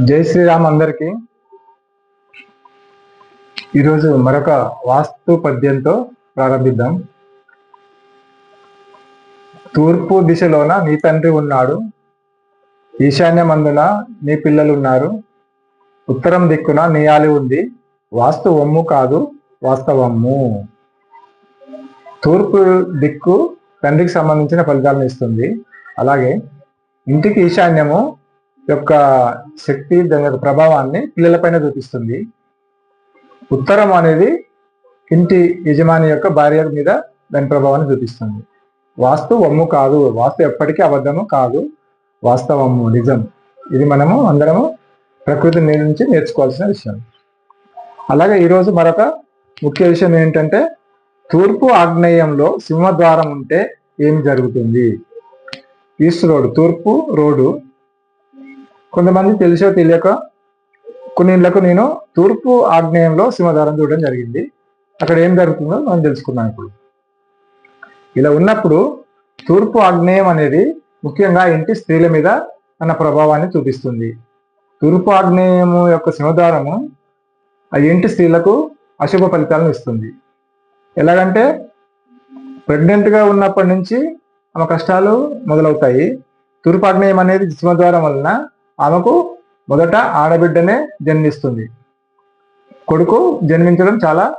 జై శ్రీరామ్ అందరికి. ఈరోజు మరొక వాస్తు పద్యంతో ప్రారంభిద్దాం. తూర్పు దిశలోన నీ తండ్రి ఉన్నాడు. ఈశాన్యమందున నీ పిల్లలు ఉన్నారు ఉత్తరం దిక్కున నీ ఆలి ఉంది. వాస్తు వమ్ము కాదు వాస్తవమ్ము. తూర్పు దిక్కు తండ్రికి సంబంధించిన ఫలితాలను ఇస్తుంది. అలాగే ఇంటికి ఈశాన్యము యొక్క శక్తి దాని యొక్క ప్రభావాన్ని పిల్లలపైన చూపిస్తుంది. ఉత్తరం అనేది ఇంటి యజమాని యొక్క భార్య మీద దాని ప్రభావాన్ని చూపిస్తుంది. వాస్తు వమ్ము కాదు. వాస్తు ఎప్పటికీ అబద్ధము కాదు. వాస్తవము నిజం. ఇది మనము అందరము ప్రకృతి నుంచి నేర్చుకోవాల్సిన విషయం. అలాగే ఈరోజు మరొక ముఖ్య విషయం ఏంటంటే తూర్పు ఆగ్నేయంలో సింహద్వారం ఉంటే ఏం జరుగుతుంది? ఈస్ట్ రోడ్ తూర్పు రోడ్డు కొంతమంది తెలిసో తెలియక కొన్ని ఇళ్ళకు నేను తూర్పు ఆగ్నేయంలో సింహద్వారం చూడడం జరిగింది. అక్కడ ఏం జరుగుతుందో మనం తెలుసుకున్నాం ఇప్పుడు. ఇలా ఉన్నప్పుడు తూర్పు ఆగ్నేయం అనేది ముఖ్యంగా ఇంటి స్త్రీల మీద తన ప్రభావాన్ని చూపిస్తుంది. తూర్పు ఆగ్నేయము యొక్క సింహధారము ఆ ఇంటి స్త్రీలకు అశుభ ఫలితాలను ఇస్తుంది. ఎలాగంటే ప్రెగ్నెంట్గా ఉన్నప్పటి నుంచి ఆమె కష్టాలు మొదలవుతాయి. తూర్పు ఆగ్నేయం అనేది సింహద్వారం వలన ఆమెకు మొదట ఆడబిడ్డనే జన్మిస్తుంది. కొడుకు జన్మించడం చాలా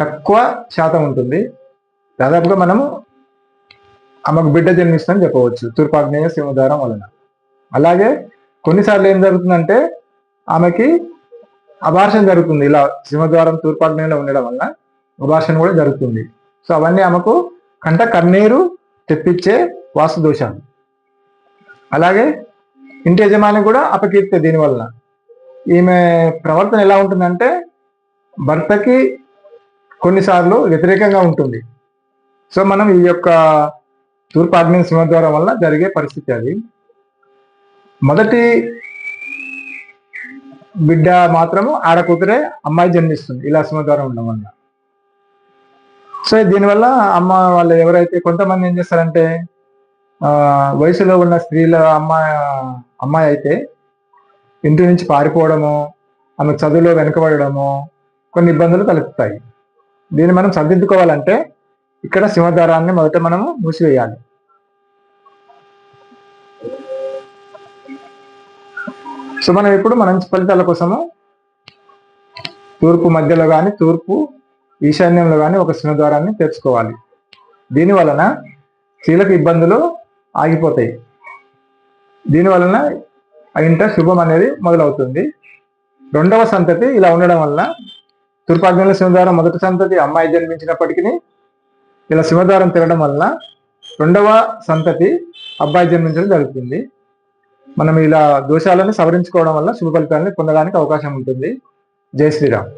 తక్కువ శాతం ఉంటుంది. దాదాపుగా మనము ఆమెకు బిడ్డ జన్మిస్తుందని చెప్పవచ్చు. తూర్పాగ్నేయ సింహధారం వలన. అలాగే కొన్నిసార్లు ఏం జరుగుతుందంటే ఆమెకి అబార్షన్ జరుగుతుంది. ఇలా సింహద్వారం తూర్పాగ్నేయంలో ఉండడం వలన అబార్షన్ కూడా జరుగుతుంది. సో అవన్నీ ఆమెకు కంట కన్నీరు తెప్పించే వాస్తు దోషాలు. అలాగే ఇంటి యజమాని కూడా అపకీర్తి దీనివల్ల ఈమె ప్రవర్తన ఎలా ఉంటుందంటే భర్తకి కొన్నిసార్లు వ్యతిరేకంగా ఉంటుంది. సో మనం ఈ యొక్క తూర్పు ఆగ్నేయ సింహద్వారం వల్ల జరిగే పరిస్థితి అది. మొదటి బిడ్డ మాత్రము ఆడకూతురే అమ్మాయి జన్మిస్తుంది ఇలా సింహద్వారం ఉండడం వల్ల సో దీనివల్ల అమ్మ వాళ్ళు ఎవరైతే కొంతమంది ఏం చేస్తారంటే వయసులో ఉన్న స్త్రీల అమ్మాయి అమ్మాయి అయితే ఇంటి నుంచి పారిపోవడము ఆమె చదువులో వెనుకబడము కొన్ని ఇబ్బందులు తలెత్తుతాయి. దీన్ని మనం సరిదిద్దుకోవాలంటే ఇక్కడ సింహద్వారాన్ని మొదట మనము మూసివేయాలి. సో మనం ఇప్పుడు మన ఫలితాల కోసము తూర్పు మధ్యలో కానీ తూర్పు ఈశాన్యంలో కానీ ఒక సింహద్వారాన్ని తెచ్చుకోవాలి దీని వలన స్త్రీలకు ఇబ్బందులు ఆగిపోతాయి. దీని వలన ఆ ఇంట శుభం అనేది మొదలవుతుంది. రెండవ సంతతి ఇలా ఉండడం వల్ల తూర్పాగ్నేయుల సింహద్వారం మొదటి సంతతి అమ్మాయి జన్మించినప్పటికీ ఇలా సింహద్వారం తిరగడం వల్ల రెండవ సంతతి అబ్బాయి జన్మించడం జరుగుతుంది. మనం ఇలా దోషాలను సవరించుకోవడం వల్ల శుభ ఫలితాలని పొందడానికి అవకాశం ఉంటుంది. జై శ్రీరామ్.